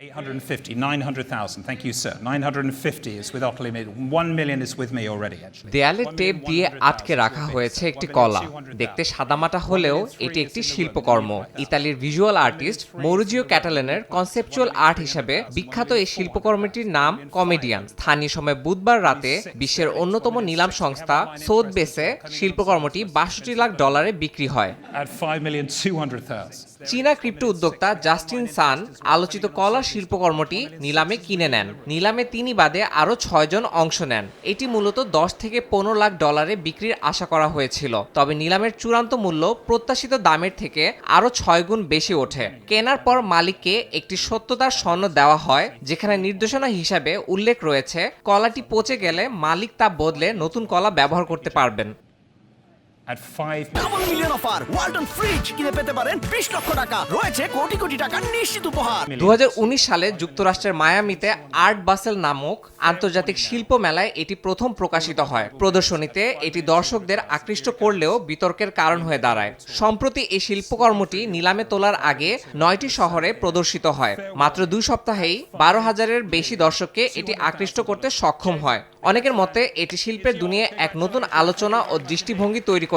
850, 900,000. Thank you, sir. 950 is with Occoli. 1 million is with me already, actually. দেয়ালে tape দিয়ে আটকে রাখা হয়েছে একটি কলা। দেখতে সাদামাটা হলেও এটি একটি শিল্পকর্ম। ইতালির ভিজুয়াল আর্টিস্ট মৌরুজিও ক্যাটালেনের কনসেপচুয়াল আর্ট হিসেবে বিখ্যাত এই শিল্পকর্মটির নাম কমেডিয়ান। স্থানীয় সময় বুধবার রাতে বিশ্বের অন্যতম নিলাম সংস্থা সোদবেসে শিল্পকর্মটি বাষট্টি লাখ ডলারে বিক্রি হয়। At 5,200,000. চীনা ক্রিপ্টো উদ্যোক্তা জাস্টিন সান আলোচিত কলা শিল্পকর্মটি নিলামে কিনে নেন। নিলামে তিনি বাদে আরও ছয়জন অংশ নেন। এটি মূলত দশ থেকে পনেরো লাখ ডলারে বিক্রির আশা করা হয়েছিল। তবে নিলামের চূড়ান্ত মূল্য প্রত্যাশিত দামের থেকে আরও ছয় গুণ বেশি ওঠে। কেনার পর মালিককে একটি সত্যতার স্বর্ণ দেওয়া হয়, যেখানে নির্দেশনা হিসাবে উল্লেখ রয়েছে, কলাটি পচে গেলে মালিক তা বদলে নতুন কলা ব্যবহার করতে পারবেন। At 5 double million offer Walton fridge কিনে পেতে পারেন বিশ লক্ষ টাকা। রয়েছে কোটি কোটি টাকার নিশ্চিত উপহার। দু সালে যুক্তরাষ্ট্রের মায়ামিতে আর্ট বাসেল নামক আন্তর্জাতিক শিল্প মেলায় এটি প্রথম প্রকাশিত হয়। প্রদর্শনীতে এটি দর্শকদের আকৃষ্ট করলেও বিতর্কের কারণ হয়ে দাঁড়ায়। সম্প্রতি এই শিল্পকর্মটি নিলামে তোলার আগে নয়টি শহরে প্রদর্শিত হয়। মাত্র দুই সপ্তাহেই বারো হাজারের বেশি দর্শককে এটি আকৃষ্ট করতে সক্ষম হয়। অনেকের মতে এটি শিল্পের দুনিয়ায় এক নতুন আলোচনা ও দৃষ্টিভঙ্গি তৈরি